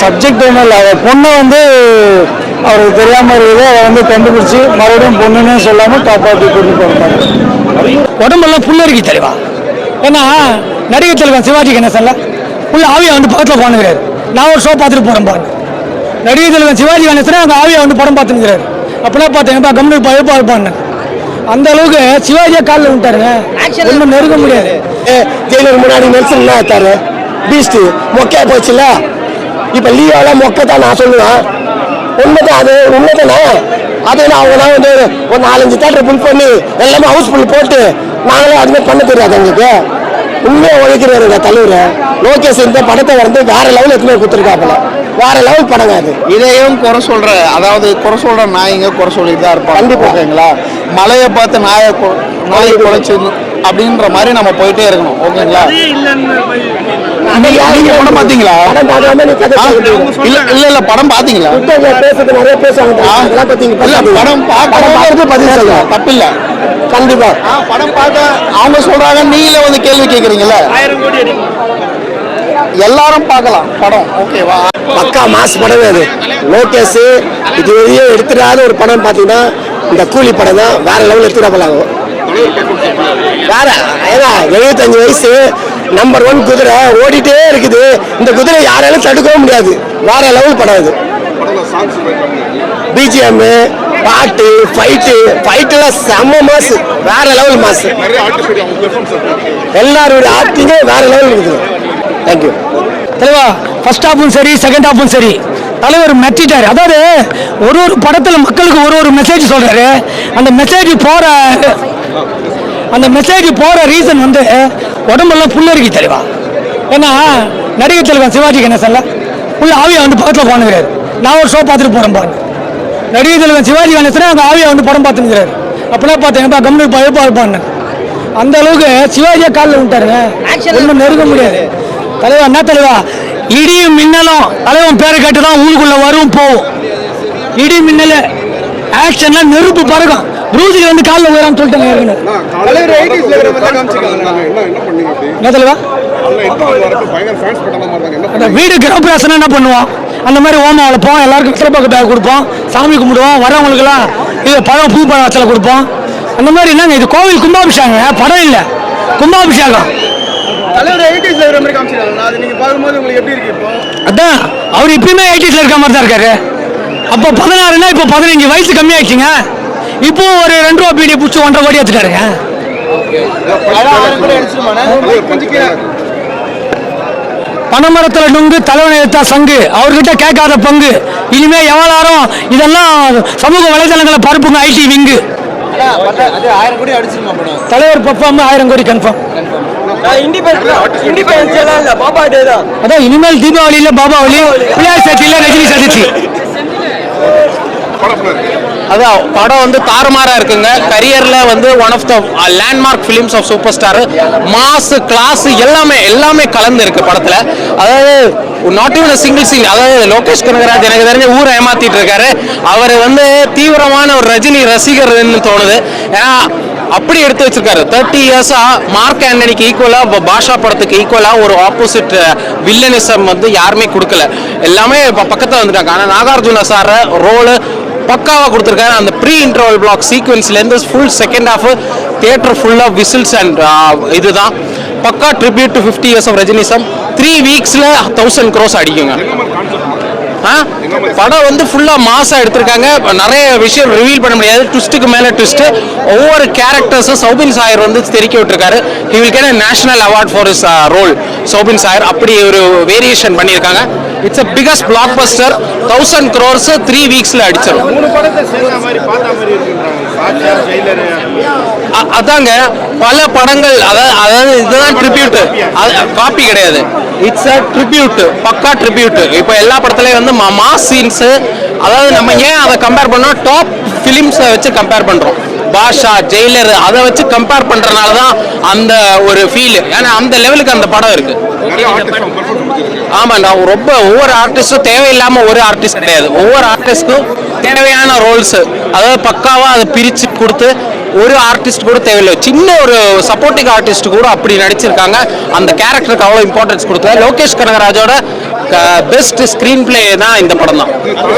Subject ஒன்றும் இல்லை அவர் பொண்ணை வந்து அவருக்கு தெரியாமல் இருக்குது அதை வந்து கண்டுபிடிச்சி மறுபடியும் பொண்ணுன்னே சொல்லாமல் காப்பாற்றி கொண்டு போகிறாங்க உடம்பெல்லாம் புல்லரிக்கி தலைவா. ஏன்னா நடிகர் தலைவன் சிவாஜி கணேசன்ல உள்ள ஆவியா வந்து பக்கத்தில் போனுங்கிறாரு நான் ஒரு ஷோ பார்த்துட்டு போகிறேன் பாருங்க நடிகர் தலைவன் சிவாஜி கணேசனே அந்த ஆவியா வந்து படம் பார்த்துங்கிறாரு அப்பெல்லாம் பார்த்தேன் கம்மல் பயப்பா இருப்பான்னு அந்த அளவுக்கு சிவாஜியை காலில் விட்டாருங்க ஒன்றும் நெருங்க முடியாது. ஜெயிலர் முன்னாடி நெல்சன் என்ன ஆத்தாரு பீஸ்ட் மொக்கையா போச்சுல்ல? இப்ப லீவாலாம் மொக்க தான் நான் சொல்லுவேன். உண்மைதான் அது உண்மைதானே? அது நான் அவங்க தான் வந்து ஒரு நாலஞ்சு தேட்டர் புல் பண்ணி எல்லாமே ஹவுஸ் ஃபுல் போட்டு நாங்களே அதுமாதிரி பண்ண தெரியாது எங்களுக்கு. உண்மையா உழைக்கிறாருங்க தலைவர். லோகேஷ் இந்த படத்தை வந்து வேற லெவல் எத்தனை கொடுத்துருக்காப்புல. வேற லெவல் படங்க அது. இதையும் குறை சொல்ற அதாவது குறை சொல்ற நாய்ங்க குறை சொல்லிட்டு தான் இருப்பாங்க கண்டிப்பா. ஓகேங்களா? மலையை பார்த்து நாயை கொ- நாயை குறைச்சு அப்படின்ற மாதிரி நம்ம போயிட்டே இருக்கணும். ஓகேங்களா? நீங்க படம் பாத்தீங்களா. இல்ல இல்ல இல்ல படம் பாத்தீங்களா. படம் படம் பதில் சொல்லுங்க. தப்பு இல்ல. கண்டிப்பா. படம் பார்க்க அவங்க சொல்றாங்க நீங்களே வந்து கேள்வி கேக்குறீங்கல்ல? எல்லாரும் பார்க்கலாம் படம். ஓகேவா பக்கா மாஸ் படமே அது. லோகேஷ் இது வரையும் எடுத்துடாத ஒரு படம் பார்த்தீங்கன்னா இந்த கூலி படம் தான் வேற லெவல் எடுத்துடப்படலாம் வேற ஏன்னா எழுபத்தஞ்சு வயசு நம்பர் ஒன் குதிரை ஓடிட்டே இருக்குது. இந்த குதிரை யாராலும் தடுக்கவும் முடியாது. வேற லெவல் படம் பிஜிஎம் பாட்டு ஃபைட்டு ஃபைட்டுலாம் செம்ம மாசு. வேற லெவல் மாசு. எல்லாரோட ஆக்டிங்கே வேற லெவல் இருக்குது. தேங்க்யூ தலைவா ஃபர்ஸ்ட் ஹாஃபும் சரி செகண்ட் ஹாஃபும் சரி. தலைவர் மெச்சிட்டார் அதாவது ஒரு ஒரு படத்தில் மக்களுக்கு ஒரு ஒரு மெசேஜ் சொல்றாரு. அந்த மெசேஜ் போகிற அந்த மெசேஜ் போற ரீசன் வந்து உடம்பெல்லாம் புல்லரிக்கி தலைவா ஏன்னா நடிகர் தலைவன் சிவாஜி கணேசன்ல உள்ள ஆவியா வந்து பக்கத்தில் போனுங்கிறாரு நான் ஒரு ஷோ பார்த்துட்டு போறேன் பாருங்க நடிகர் தலைவன் சிவாஜி கணேசனே அந்த ஆவியா வந்து படம் பார்த்துங்கிறாரு அப்பெல்லாம் பார்த்தேன் கம்மல் பயப்பா இருப்பான்னு அந்த அளவுக்கு சிவாஜியை காலில் விட்டாருங்க. ஒன்றும் நெருங்க முடியாது. தலைவா என்ன தலைவா? இடியும் மின்னலும் தலைவன் பேரை கேட்டு தான் ஊருக்குள்ள வரும் போகும் இடி மின்னல் ஆக்ஷன்ல நெருப்பு பறக்கும். ப்ரூசில் வந்து காலில் உயரான்னு சொல்லிட்டாங்க ஏற்கனவே. தலைவர் 80s ல இருக்கிற மாதிரி காமிச்சிருக்காங்க. என்ன என்ன பண்ணீங்க அப்படி? என்ன தலைவா? அதெல்லாம் interview வரப்ப பயங்கர fans படம் மாதிரி இருந்தாங்க. என்ன அந்த வீடு கிரகப்பிரவேசனம் என்ன பண்ணுவோம் அந்த மாதிரி ஓமம் வளர்ப்போம் எல்லாருக்கும் சிறப்பாக பேக் கொடுப்போம் சாமி கும்பிடுவோம் வரவங்களுக்கெல்லாம் இது பழம் பூ பழம் வச்சல கொடுப்போம் அந்த மாதிரி என்னங்க இது? கோவில் கும்பாபிஷேகம் படம் இல்லை. கும்பாபிஷேகம். தலைவர் 80s ல இருக்கிற மாதிரி காமிச்சிருக்காங்க. அது நீங்க பார்க்கும்போது உங்களுக்கு எப்படி இருக்கு இப்போ? அதான் அவர் இப்பயுமே ஐடிஸ்ல இருக்க மாதிரி தான் இருக்காரு. அப்போ பதினாறுனா இப்போ பதினஞ்சு வயசு கம்மியாயிடுச்சுங்க. இப்போ ஒரு ரெண்டு ரூபா பீடி பிடிச்சி ஒன்றரை கோடி எடுத்துட்டாருங்க. பனைமரத்தில் நுங்கு தலைவனை எடுத்தா சங்கு. அவர்கிட்ட கேட்காத பங்கு. இனிமே எவ்வளோ இதெல்லாம் சமூக வலைதளங்களை பரப்புங்க ஐடி விங்கு. தலைவர் பர்ஃபார்ம் ஆயிரம் கோடி கன்ஃபார்ம் அதான் இனிமேல் தீபாவளியில பாபாவளி பிள்ளையார் சதுர்த்தியில ரஜினி சதுர்த்தி படம் அதான் படம் வந்து தாறுமாறா இருக்குங்க. கரியர்ல வந்து one of the landmark films of super star mass class எல்லாமே எல்லாமே கலந்து இருக்கு படத்துல. அதாவது நாட் ஈவன் சிங்கிள் சீன் அதாவது லோகேஷ் கனகராஜ் எனக்கு தெரிஞ்ச ஊரை ஏமாத்திட்டு இருக்காரு. அவர் வந்து தீவிரமான ஒரு ரஜினி ரசிகர்னு தோணுது. ஏன்னா அப்படி எடுத்து வச்சிருக்காரு. தேர்ட்டி இயர்ஸா மார்க் ஆண்டனிக்கு ஈக்குவலா பாஷா படத்துக்கு ஈக்குவலா ஒரு ஆப்போசிட் வில்லனிசம் uh, வந்து யாருமே கொடுக்கல. எல்லாமே இப்போ பக்கத்தில் வந்துட்டாங்க. ஆனால் நாகார்ஜுன சார் ரோலு பக்காவாக கொடுத்துருக்காரு. அந்த ப்ரீ இன்டர்வல் பிளாக் சீக்வன்ஸ்லேருந்து ஃபுல் செகண்ட் ஹாஃப் தியேட்டர் ஃபுல்லாக விசில்ஸ் அண்ட் இதுதான். பக்கா tribute to fifty years of Rajinism three வீக்ஸில் thousand crores அடிக்குங்க. படம் வந்து ஃபுல்லாக மாசாக எடுத்திருக்காங்க. நிறைய விஷயம் ரிவீல் பண்ண முடியாது. ட்விஸ்ட்டுக்கு மேலே ட்விஸ்ட்டு ஒவ்வொரு கேரக்டர்ஸும் சௌபின் சாயர் வந்து தெரிக்க விட்டுருக்காரு. He will get national award for his role Soubin Shahir அப்படி ஒரு வேரியேஷன் பண்ணியிருக்காங்க. It's a biggest blockbuster thousand crores three வீக்ஸில் அடிச்சிடும் அதாங்க பல படங்கள் அதாவது அதாவது இதுதான் ட்ரிபியூட் காப்பி கிடையாது. இட்ஸ் அ ட்ரிபியூட் பக்கா ட்ரிபியூட் இப்போ எல்லா படத்துலையும் வந்து மாஸ் சீன்ஸு அதாவது நம்ம ஏன் அதை கம்பேர் பண்ணோம் டாப் ஃபிலிம்ஸை வச்சு கம்பேர் பண்ணுறோம் பாஷா ஜெயிலர் அதை வச்சு கம்பேர் பண்ணுறனால தான் அந்த ஒரு ஃபீல் ஏன்னா அந்த லெவலுக்கு அந்த படம் இருக்கு. ஆமாம் நான் ரொம்ப ஒவ்வொரு ஆர்டிஸ்ட்டும் தேவையில்லாமல் ஒரு ஆர்டிஸ்ட் கிடையாது. ஒவ்வொரு ஆர்டிஸ்ட்டும் தேவையான ரோல்ஸு அதாவது பக்காவாக அதை பிரித்து கொடுத்து ஒரு ஆர்டிஸ்ட் கூட தேவையில்லை. சின்ன ஒரு சப்போர்ட்டிங் ஆர்டிஸ்ட் கூட அப்படி நடிச்சிருக்காங்க. அந்த கேரக்டருக்கு அவ்வளோ இம்பார்ட்டன்ஸ் கொடுத்தாரு லோகேஷ் கனகராஜோட பெஸ்ட் ஸ்க்ரீன் பிளே தான் இந்த படம் தான்.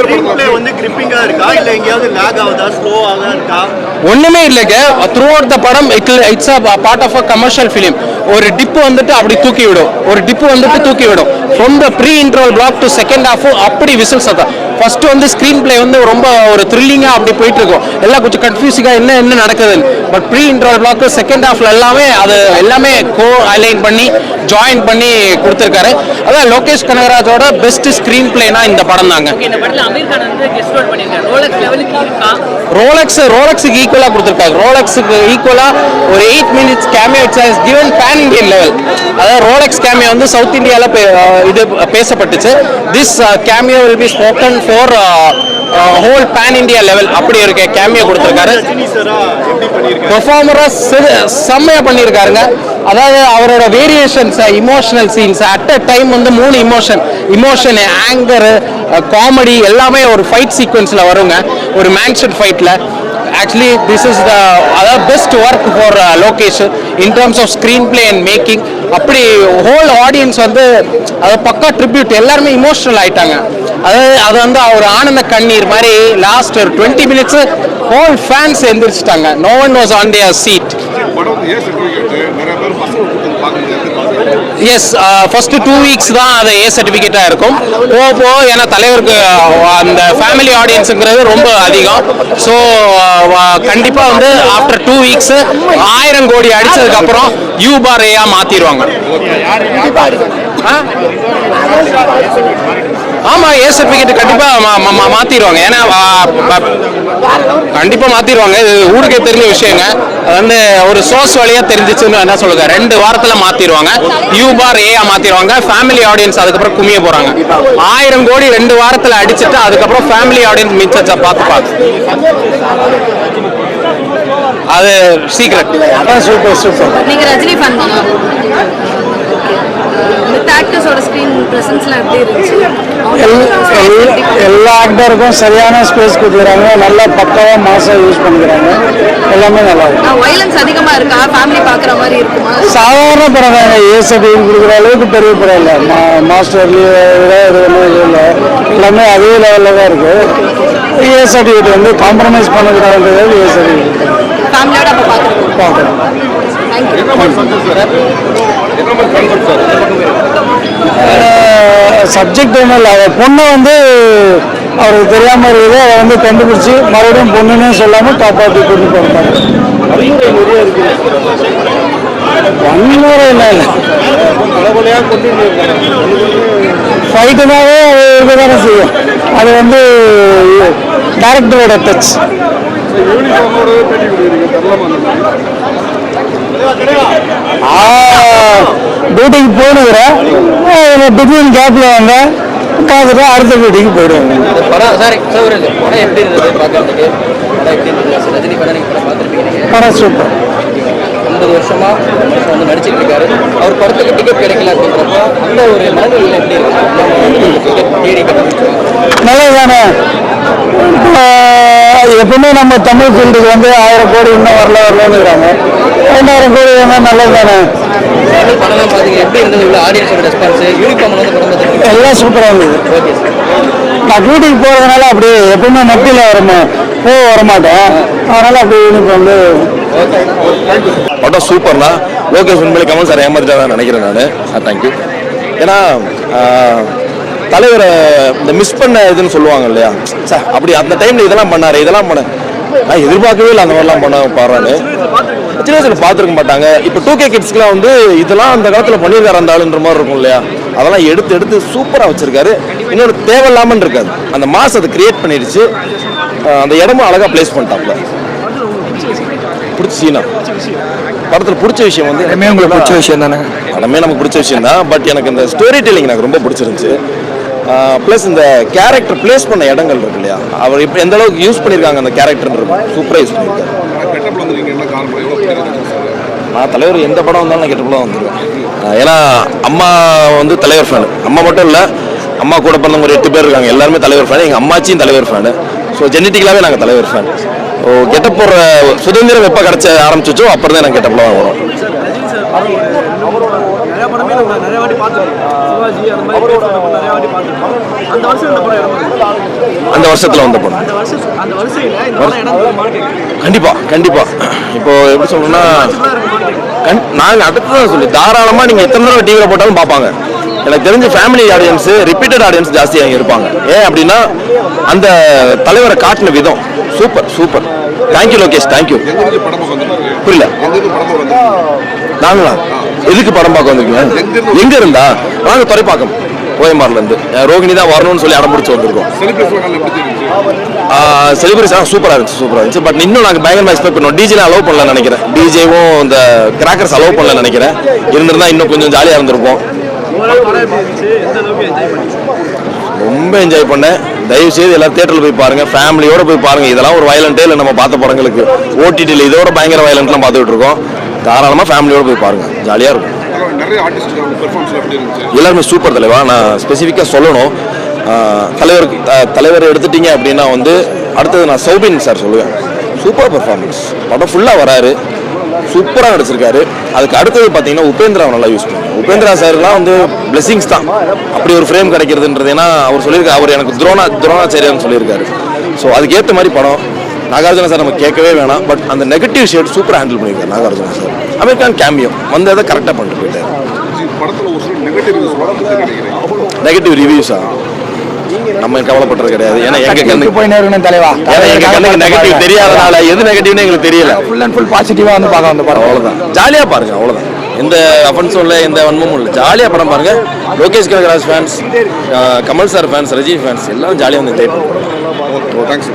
ஸ்க்ரீன் பிளே வந்து கிரிப்பிங்கா இருக்கா? இல்ல எங்கேயாவது லேக் ஆகுதா? ஸ்லோ ஆகுதா இருக்கா? ஒண்ணுமே இல்லைங்க. த்ரூ அவுட் த படம் it's a part of a commercial film ஒரு டிப்பு வந்துட்டு அப்படி தூக்கி விடும் ஒரு டிப்பு வந்துட்டு தூக்கி விடும் from the pre interval block to second half அப்படி விசில்ஸ் அதான் ஃபர்ஸ்ட் வந்து ஸ்க்ரீன் பிளே வந்து ரொம்ப ஒரு த்ரில்லிங்காக அப்படி போயிட்டு இருக்கும் எல்லாம் கொஞ்சம் கன்ஃபியூசிங்காக என்ன என்ன நடக்குதுன்னு. But pre interval block second ஹாஃப்ல எல்லாமே அது எல்லாமே கோ அலைன் பண்ணி ஜாயின் பண்ணி கொடுத்துருக்காரு. அதான் லோகேஷ் கனகராஜோட பெஸ்ட் ஸ்க்ரீன் பிளேனா இந்த படம் தாங்க. ரோலக்ஸ் ரோலக்ஸுக்கு ஈக்குவலாக கொடுத்துருக்காங்க ரோலக்ஸுக்கு ஈக்குவலாக ஒரு eight minutes cameo it's given pan Indian level அதாவது ரோலெக்ஸ் கேமியோ வந்து சவுத் இந்தியாவில் இது பேசப்பட்டுச்சு. This cameo will be spoken for whole pan India level அப்படி இருக்க கேமியோ கொடுத்துருக்காரு. பெர்ஃபார்மரா சாரா பெர்ஃபார்மராக செம்மையாக பண்ணியிருக்காருங்க. அதாவது அவரோட variations emotional scenes at a time வந்து மூணு இமோஷன் இமோஷன் ஆங்கரு காமெடி எல்லாமே ஒரு ஃபைட் சீக்வன்ஸில் வருங்க. ஒரு மேன்ஷன் ஃபைட்டில் ஆக்சுவலி this இஸ் த அதாவது best work for uh, in in of screenplay and making அப்படி ஹோல் ஆடியன்ஸ் வந்து அது பக்கா ட்ரிபியூட் எல்லாருமே இமோஷனல் ஆயிட்டாங்க. அதாவது அது வந்து அவர் ஆனந்த கண்ணீர் மாதிரி லாஸ்ட் ஒரு twenty minutes whole fans எந்திரிச்சிட்டாங்க. No one was on their seat as first two weeks தான் அது ஏ சர்டிஃபிகேட்டாக இருக்கும். போக போக ஏன்னா தலைவருக்கு அந்த ஃபேமிலி ஆடியன்ஸுங்கிறது ரொம்ப அதிகம். ஸோ கண்டிப்பாக வந்து ஆஃப்டர் டூ வீக்ஸ் ஆயிரம் கோடி அடித்ததுக்கப்புறம் யூ பார் ஏயா மாற்றிடுவாங்க ஆமா ஏ சர்டிஃபிகேட் கண்டிப்பா மா- மாத்திடுவாங்க. ஏன்னா கண்டிப்பாக மாற்றிடுவாங்க கண்டிப்பா மாத்திடுவாங்க. இது ஊருக்கே தெரிஞ்ச விஷயங்க. அது வந்து ஒரு சோர்ஸ் வழியா தெரிஞ்சிச்சுன்னு என்ன சொல்லுங்க ரெண்டு வாரத்துல மாத்திடுவாங்க. யூ பார் ஏயா மாத்திடுவாங்க. ஃபேமிலி ஆடியன்ஸ் அதுக்கப்புறம் குமிய போறாங்க. ஆயிரம் கோடி ரெண்டு வாரத்துல அடிச்சுட்டு அதுக்கப்புறம் ஃபேமிலி ஆடியன்ஸ் மிச்சத்தை பார்த்து பார்த்து. அது சீக்ரெட் சூப்பர் சூப்பர் நீங்க ரஜினி ஃபேன் தானா வித் ஆக்டர்ஸோட ஸ்க்ரீன் பிரசன்ஸ்லாம் எப்படி இருந்துச்சு? எல்- எல்லா ஆக்டருக்கும் சரியான ஸ்பேஸ் கொடுக்குறாங்க. நல்லா பக்காவாக மாசம் யூஸ் பண்ணிக்கிறாங்க. எல்லாமே நல்லா இருக்கு. வைலன்ஸ் அதிகமா இருக்கா? ஃபேமிலி பாக்குற மாதிரி இருக்குமா? சாதாரண படம் தாங்க. ஏ சர்டிஃபிகேட் கொடுக்குற அளவுக்கு பெரிய படம் இல்லை. மா மாஸ்டர்லேயே விட இது ஒன்றும் இது இல்லை. எல்லாமே அதே லெவலில் தான் இருக்கு. ஏ சர்டிஃபிகேட் வந்து காம்ப்ரமைஸ் பண்ணக்கூடாதுன்றது ஏ சர்டிஃபிகேட் ஃபேமிலியோட அப்ப பாக்குறது பார்க்குறோம் தேங்க்யூ சப்ஜெக்ட் ஒன்றும் இல்லை. அவள் பொண்ணை வந்து அவருக்கு தெரியாமல் இருக்குது அதை வந்து கண்டுபிடிச்சி மறுபடியும் பொண்ணுன்னு சொல்லாமல் காப்பாற்றி கொண்டு போகிறாங்க வன்முறை இல்லை இல்லை ஃபைட்டுனாவே அது இருக்க தானே செய்யும். அது வந்து டேரக்டரோட டச் டியூட்டிக்கு போகணுங்கிறேன் பிட்வீன் கேப்பில் வாங்க. பார்த்துட்டு அடுத்த டியூட்டிக்கு போயிடுவாங்க. படம் சூப்பர் ஐம்பது வருஷமா வந்து நடிச்சிட்டு இருக்காரு. அவர் படத்துக்கு டிக்கெட் கிடைக்கல அப்படின்றப்போ அந்த ஒரு மனநிலை எப்படி இருக்கு? நம்ம வந்து டிக்கெட் தேடி கண்டுபிடிச்சோம் நல்லது தானே இப்போ எப்பவுமே நம்ம தமிழ் ஃபீல்டுக்கு வந்து ஆயிரம் கோடி இன்னும் வரல வரலன்னுறாங்க ரெண்டாயிரம் கோடி நல்லது தானே எல்லாம் சூப்பராக இருந்தது. சார் நான் டியூட்டிக்கு போகிறதுனால அப்படி எப்பவுமே நெட்டில் வரமா. போக வரமாட்டேன். அதனால் அப்படி யூனிஃபார்ம் வந்து படம் சூப்பர்னா லோகேஷ் உண்மையிலே கமல் சார் ஏமாத்திட்டா நினைக்கிறேன் நான். தேங்க்யூ ஏன்னா தலைவரை இந்த மிஸ் பண்ண இதுன்னு சொல்லுவாங்க இல்லையா? சார் அப்படி அந்த டைம்ல இதெல்லாம் பண்ணாரு இதெல்லாம் பண்ண நான் எதிர்பார்க்கவே இல்லை அந்த மாதிரிலாம் பண்ண பாடுறான்னு சின்ன வயசுல பார்த்துருக்க மாட்டாங்க. இப்போ டூ கே கிட்ஸ்க்குலாம் வந்து இதெல்லாம் அந்த காலத்தில் பண்ணியிருக்காரு அந்த ஆளுன்ற மாதிரி இருக்கும் இல்லையா? அதெல்லாம் எடுத்து எடுத்து சூப்பராக வச்சிருக்காரு. இன்னொரு தேவையில்லாமல் இருக்காது. அந்த மாஸ் அதை கிரியேட் பண்ணிடுச்சு அந்த இடமும் அழகாக ப்ளேஸ் பண்ணிட்டாப்ல பிடிச்ச சீனா படத்தில் பிடிச்ச விஷயம் வந்து எல்லாமே உங்களுக்கு பிடிச்ச விஷயம் தானே? படமே நமக்கு பிடிச்ச விஷயம் தான். பட் எனக்கு இந்த ஸ்டோரி டெல்லிங் எனக்கு ரொம்ப பிடிச்சிருந்துச்சு. ப்ளஸ் இந்த கேரக்டர் ப்ளேஸ் பண்ண இடங்கள் இருக்கு இல்லையா? அவர் இப்போ எந்த அளவுக்கு யூஸ் பண்ணியிருக்காங்க அந்த கேரக்டர் சூப்பராக யூஸ் பண்ணியிருக்காரு நான் தலைவர் எந்த படம் வந்தாலும் நான் கெட்டப்படம் வந்துடுவேன் ஏன்னா அம்மா வந்து தலைவர் ஃபேனு அம்மா மட்டும் இல்லை அம்மா கூட பிறந்தவங்க ஒரு எட்டு பேர் இருக்காங்க. எல்லாருமே தலைவர் ஃபேன் எங்கள் அம்மாச்சியும் தலைவர் ஃபேனு ஸோ ஜெனட்டிக்கலாகவே நாங்கள் தலைவர் ஃபேன் ஓ கெட்ட போடுற சுதந்திரம் எப்போ கிடச்ச ஆரம்பிச்சிச்சோ அப்புறம் தான் நாங்கள் கெட்டப்பெல்லாம் வரும். நிறைய வாட்டி பார்த்துருக்கோம். சிவாஜி அந்த மாதிரி நிறைய வாட்டி பார்த்துருக்கோம். அந்த வருஷம் இந்த படம் அந்த வருஷத்துல வந்த படம். அந்த வருஷம் அந்த வரிசையில் இந்த படம் இடம் இருக்குமான்னு கேட்குறேன். கண்டிப்பா கண்டிப்பா. இப்போ எப்படி சொல்லணும்னா கண் நாங்க அடுத்ததான் சொல்லி தாராளமா நீங்க எத்தனை தடவை டிவியில் போட்டாலும் பார்ப்பாங்க. எனக்கு தெரிஞ்ச ஃபேமிலி ஆடியன்ஸ் ரிப்பீட்டட் ஆடியன்ஸ் ஜாஸ்தியா இங்க இருப்பாங்க. ஏன் அப்படின்னா அந்த தலைவரை காட்டின விதம். Super super. Thank you Lokesh thank you புரியல. நாங்களா? எதுக்கு படம் பார்க்க வந்திருக்கீங்க? எங்க இருந்தா நாங்க துறைப்பாக்கம் கோயம்பாடுல இருந்து ரோகிணி தான் வரணும்னு சொல்லி அடம் பிடிச்சி வந்திருக்கோம். செலிபிரேஷன் சூப்பராக இருந்துச்சு சூப்பராக இருந்துச்சு. பட் இன்னும் நாங்கள் பயங்கரமாக எக்ஸ்பெக்ட் பண்ணோம் டிஜேல அலோவ் பண்ணல நினைக்கிறேன். டிஜேவும் இந்த கிராக்கர்ஸ் அலோவ் பண்ணல நினைக்கிறேன். இருந்திருந்தா இன்னும் கொஞ்சம் ஜாலியாக இருந்திருப்போம். ரொம்ப என்ஜாய் பண்ணேன். தயவு செய்து எல்லாரும் தேட்டரில் போய் பாருங்க. ஃபேமிலியோட போய் பாருங்க. இதெல்லாம் ஒரு வயலண்டே இல்லை நம்ம பார்த்த படங்களுக்கு. ஓடிடியில் இதோட பயங்கர வயலண்ட்லாம் பார்த்துட்டு இருக்கோம். தாராளமாக ஃபேமிலியோட போய் பாருங்க. ஜாலியாக இருக்கும். எல்லாருமே சூப்பர் தலைவா. நான் ஸ்பெசிஃபிக்காக சொல்லணும். ஆஹ் தலைவர் எடுத்துட்டீங்க அப்படின்னா வந்து அடுத்தது நான் சௌபின் சார் சொல்லுவேன். சூப்பர் பர்ஃபார்மன்ஸ் படம் ஃபுல்லாக வராரு. சூப்பராக நடிச்சிருக்காரு. அதுக்கு அடுத்தது பார்த்தீங்கன்னா உபேந்திரா நல்லா யூஸ் பண்ணுங்க. உபேந்திரா சார்லாம் வந்து பிளெஸிங்ஸ் தான். அப்படி ஒரு ஃப்ரேம் கிடைக்கிறதுன்றது ஏன்னா அவர் சொல்லியிருக்காரு அவர் எனக்கு துரோணா துரோணாச்சாரியான்னு சொல்லியிருக்காரு. ஸோ அதுக்கேற்ற மாதிரி படம். நாகார்ஜுன சார் நம்ம கேட்கவே வேணாம். பட் அந்த நெகட்டிவ் ஷேட் சூப்பராக ஹேண்டில் பண்ணியிருக்காரு நாகார்ஜுன சார். அமெரிக்கான் கேமியம் வந்ததை கரெக்டாக பண்ணிட்டு போயிட்டார். நெகட்டிவ் ரிவ்யூஸா நம்ம கவலைப்பட்டது கிடையாது. ஏன்னா எங்க கண்ணுக்கு போய் நேருங்க தலைவா? ஏன்னா எங்க கண்ணுக்கு நெகட்டிவ் தெரியாதனால எது நெகட்டிவ்னு எங்களுக்கு தெரியல. ஃபுல் அண்ட் ஃபுல் பாசிட்டிவா வந்து பார்க்க வந்து படம் அவ்வளவுதான். ஜாலியா பாருங்க அவ்வளவுதான். எந்த அஃபென்ஸும் இல்லை எந்த வன்மமும் இல்லை. ஜாலியா படம் பாருங்க. Lokesh Kanagaraj fans Kamal sir fans Rajini fans எல்லாரும் ஜாலியா வந்து பண்ணுவோம் தேங்க்ஸ்